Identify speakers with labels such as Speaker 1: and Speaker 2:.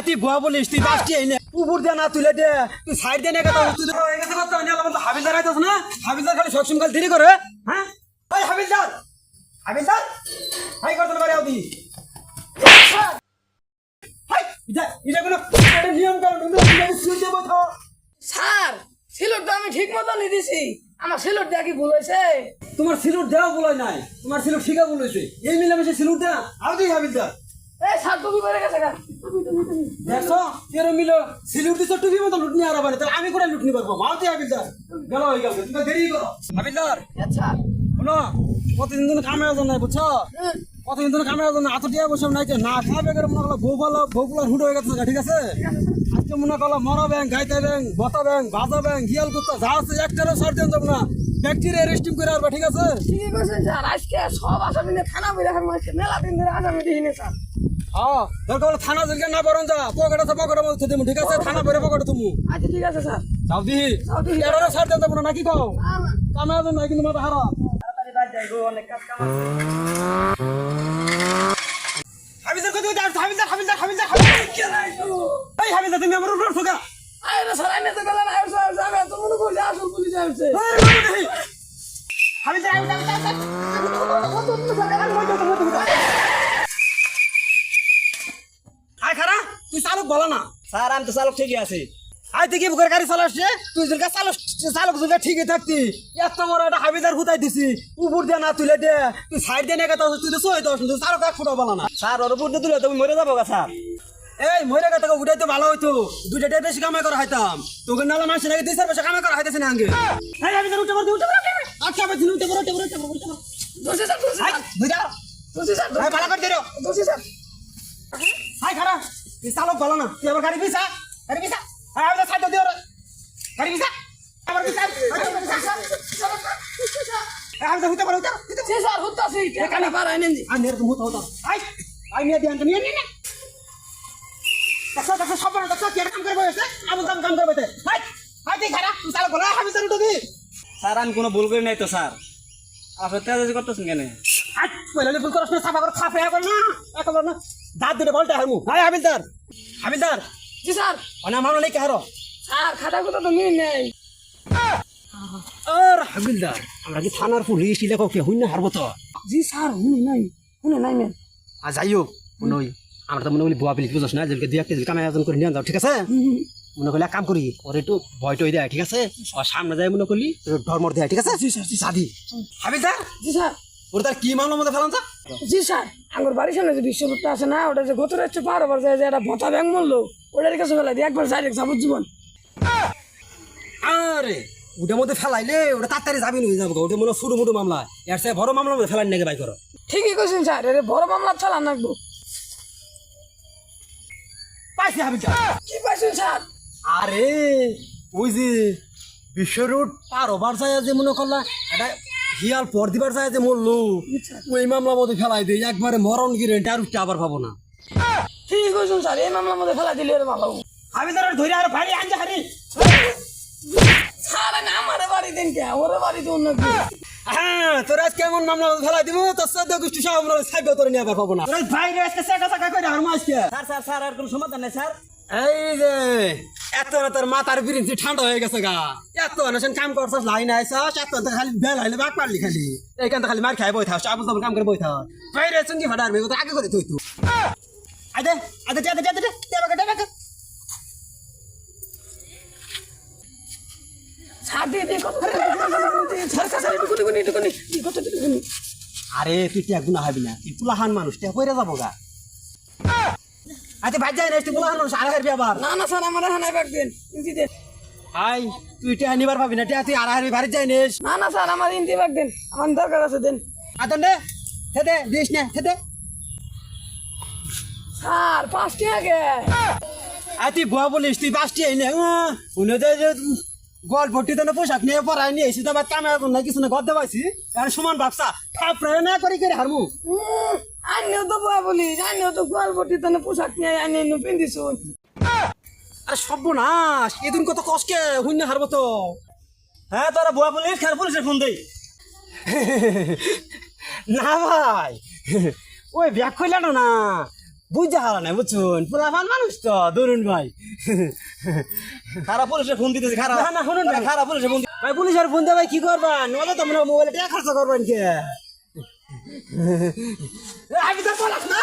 Speaker 1: আর তুই বুয়া বলিস তুই পাঁচটি এই নে উপর দিয়ে না তুলে দে তুই সাইড দিয়ে নে কথা তুই তো হয়ে গেছে কথা নিয়ে আলাম হাবিলদার আইতাস না? হাবিলদার খালি সবসময় খালি দেরি করে হ্যাঁ? ওই হাবিলদার! হাবিলদার! হাই করতে পারে আউদি হাই এটা এটা কোনো নিয়ম কারণ তুমি সুই দিয়ে বইতো
Speaker 2: স্যার সিলটটা আমি ঠিক মতো নিয়ে দিছি। আমার সিলট দেওয়া কি ভুল হয়েছে?
Speaker 1: তোমার সিলুট দেওয়া বলাই নাই তোমার সিলুট শিখা বলেছে এই মিলামিশে সিলুট দেয়া আউদি হাবিলদার। আমি করে লুট নিয়ে পারব মালতি হাবিলদার গেল হয়ে গেল। তুমি দেরি করো। হাবিলদার
Speaker 2: আচ্ছা।
Speaker 1: শোনো কতদিন ধরে কামে আছো নাই বুঝছ। কতদিন ধরে কামে আছো না এত টিয়া বসে নাই না খাবে করে মনে করল বউ গুলো হুড হয়ে গেছে ঠিক আছে? আজকে মনে করল মরা ব্যাংক গাইতে ব্যাংক বতা ব্যাংক বাজা ব্যাংক হিয়াল কুত্তা যা আছে একটারও সার্জেন যাব না। ব্যাকটেরিয়া রেস্টিং করে আসবে ঠিক আছে?
Speaker 2: ঠিকই করছেন স্যার আজকে সব আসামি থানা বই মেলা দিন ধরে আসামি দেখিনি স্যার।
Speaker 1: হ্যাঁ দরকার থানা জেলকে না বরং যা পকেট আছে পকেটের মধ্যে দেবো ঠিক আছে? থানা বেড়ে পকেটে তুমি
Speaker 2: আচ্ছা ঠিক আছে স্যার।
Speaker 1: যাও দিহি।
Speaker 2: যাও দিহি।
Speaker 1: এটারও সার্জেন যাব না নাকি কও। কামে আছো নাই কিন্তু মাথা হারা
Speaker 2: তাড়াতাড়ি বাদ যাই গো অনেক কাজ কাম আছে
Speaker 1: হাবিজার কত কত হাবিজার হাবিজার হাবিজার হাবিজার এই হাবিজার তুমি আমার উপর ঠোকা।
Speaker 2: আরে না স্যার আমি তো গেলাম আরে স্যার আমি তো মনে করছি আসল পুলিশ আসছে।
Speaker 1: হাবিজার হাবিজার আয় তুই চালক বলা না।
Speaker 3: স্যার আমি তো চালক ঠিকই আছি।
Speaker 1: আয় দেখি বুকের গাড়ি চালাচ্ছে তুই যদি চালক চালক যদি ঠিকই থাকতি এত বড় একটা হাবিজার হুতাই দিছি। উপর দিয়ে না তুলে দে তুই সাইড দিয়ে নেগা তুই তো সই দশ তুই চালক এক ফুটা বলা না।
Speaker 3: স্যার ওর উপর দিয়ে দিলে তুমি মরে যাব গা স্যার।
Speaker 1: এই মহিলা কথা উঠাই তো ভালো হইতো। দুইটা বেশি কামাই করা হইতাম। তোকে নালা মাসে নাকি দুই চার পয়সা কামাই করা হইতেছে না আমি উঠে উঠে আচ্ছা আমি উঠে পড়তে উঠে পড়তে উঠে
Speaker 2: দোষী স্যার দোষী স্যার।
Speaker 1: ভালো করে
Speaker 2: দোষী স্যার।
Speaker 1: তুই চালক ভালো না। তুই আমার গাড়ি পিসা? গাড়ি পিসা? হাই আমি সাইড দিও রে গাড়ি পিসা? আমার পিসা? আমি তো উঠে পড়তে
Speaker 2: সে স্যার হতাছি এখানে। পারাই নেন জি
Speaker 1: আমি এর মুত হতো হাই আই নিয়ে দিয়ান নিয়ে নিয়ে দেখো দেখো সব দেখো কি কাম করবে এসে আমি কাম কাম করবে হাই হাই তুই খারা তুই চালক ভালো আমি তো উঠে
Speaker 3: স্যার আমি কোনো ভুল করি নাই তো স্যার। আপনি তেজাজি করতেছেন কেন?
Speaker 1: আজ পয়লা ফুল করছ না সাফা করে খাফে কর না। একবার না। দাঁত দুটো বলতে হারমু হাই হাবিলদার হাবিলদার
Speaker 2: জি স্যার।
Speaker 1: অনা মামলা নেই কারও।
Speaker 2: স্যার খাতা কথা তো নিয়ে নেই।
Speaker 1: আর হাবিলদার আমরা কি থানার পুলিশ ইলাকা কে হইনা হারবো তো?
Speaker 2: জি স্যার শুনে নাই শুনে নাই মেন
Speaker 1: আর যাই হোক মনে আমরা তো মনে করি বুয়া পিলিশ বুঝছ না যেদিকে দুই একটা কামে আয়োজন করে নিয়ে যাও ঠিক আছে? মনে করলে এক কাম করি ওর একটু ভয় টয় দেয় ঠিক আছে? সামনে যায় মনে করলি ধর্মর দেয় ঠিক আছে? জি স্যার সাদি হাবিলদার
Speaker 2: জি স্যার।
Speaker 1: ওর তার কি মামলার মধ্যে ফেলান
Speaker 2: জি স্যার আমার বাড়ির সামনে যে বিশ্বরূপটা আছে না ওটা যে গত রাত্রে পার ওভার যায় যে একটা ভতা ব্যাং মরলো ওটার কাছে ফেলাই দিয়ে একবার যাই যাব জীবন।
Speaker 1: আরে ওটার মধ্যে ফেলাইলে ওটা তাড়াতাড়ি যাবি হয়ে যাব ওটা মনে ছোটো মোটো মামলা। এর সাথে বড় মামলার মধ্যে ফেলাই নাকি বাই করো।
Speaker 2: ঠিকই কইছেন স্যার এর বড় মামলা চালান রাখব
Speaker 1: পাইছি হাবিলদার
Speaker 2: কি পাইছেন স্যার?
Speaker 1: আরে ওই যে বিশ্ব রোড পার ওভার যায় যে মনে করলা এটা হিয়াল পর দিবার যায় যে মরলো। ওই মামলা মধ্যে ফেলাই দেয় একবারে মরণ গিরে আর উঠতে আবার পাবো না।
Speaker 2: ঠিকই কইছেন স্যার এই মামলার মধ্যে ফেলা দিলে এর
Speaker 1: আমি ধরে ধরে আর হারি
Speaker 2: স্যার আমি আমার বাড়ি দিন কে? ওর বাড়ি অন্য কি?
Speaker 1: হ্যাঁ তোর আজকে কেমন মামলা ফেলাই দিব তোর চোদ্দ গোষ্ঠী সব আমরা সাইব তোরে নিয়ে আবার পাবো না। তোর ভাই আজকে চাকা চাকা করে আর আজকে
Speaker 3: স্যার স্যার স্যার আর কোনো সমাধান নেই স্যার?
Speaker 1: এই যে, এত তোর মাথার বিরিঞ্চি ঠান্ডা হয়ে গেছে গা। এত সেন কাম করছস লাইন আইছস, এত খালি বেল হইলে বাক পারলি খালি। এইখান খালি মার খাই বই থাকস আবু সাবুন কাম করে বই বাইরে ফাটার তো আগে করে তুই তুই আদে আদে
Speaker 2: কোনি
Speaker 1: আরে, তুই টিয়া গুনা হবি না, তুই পুলাহান মানুষ, টিয়া যাব গা। আচ্ছা ভাই যাই না তুই বলা হানো আর হারবি আবার
Speaker 2: না না স্যার আমার হানাই বাগ দেন ইন্দি দেন।
Speaker 1: হাই তুই এটা আনিবার পাবি না তুই আর হারবি বাড়ি যাই নিস।
Speaker 2: না না স্যার আমার ইন্দি বাগ দেন আমার দরকার আছে দেন।
Speaker 1: আদন দে থেদে দিস না থেদে
Speaker 2: স্যার পাঁচটি আগে
Speaker 1: আর তুই বুয়া বলিস তুই পাঁচটি আইনে উনি গল্পটি তো পোশাক নিয়ে পড়াই নিয়ে এসে তো কামে না কিছু না করতে পারছি আর সমান ব্যবসা থাপড়ে না করি করে হারমু?
Speaker 2: আমিও তো বুয়া বলি আমিও তো গোয়াল বটি তো পোশাক নিয়ে আনি নু পিন্দিছুন
Speaker 1: আরে সর্বনাশ এদিন কত কষ্টে শূন্য হারবো তো।
Speaker 3: হ্যাঁ তোরা বুয়া পুলিশ খেয়াল পুলিশের ফোন দেই
Speaker 1: না ভাই ওই ব্যাগ কইলা না বুঝতে হারা নাই বুঝছুন? পুরাফান মানুষ তো দরুন ভাই।
Speaker 3: খারাপ পুলিশে ফোন দিতেছে খারাপ।
Speaker 1: না, না, শুনুন ভাই।
Speaker 3: খারাপ পুলিশে ফোন
Speaker 1: ভাই পুলিশের ফোন ভাই কি করবেন? ওদের তো মোবাইলে টাকা খরচা করবেন কে? আমি তো বলাস না।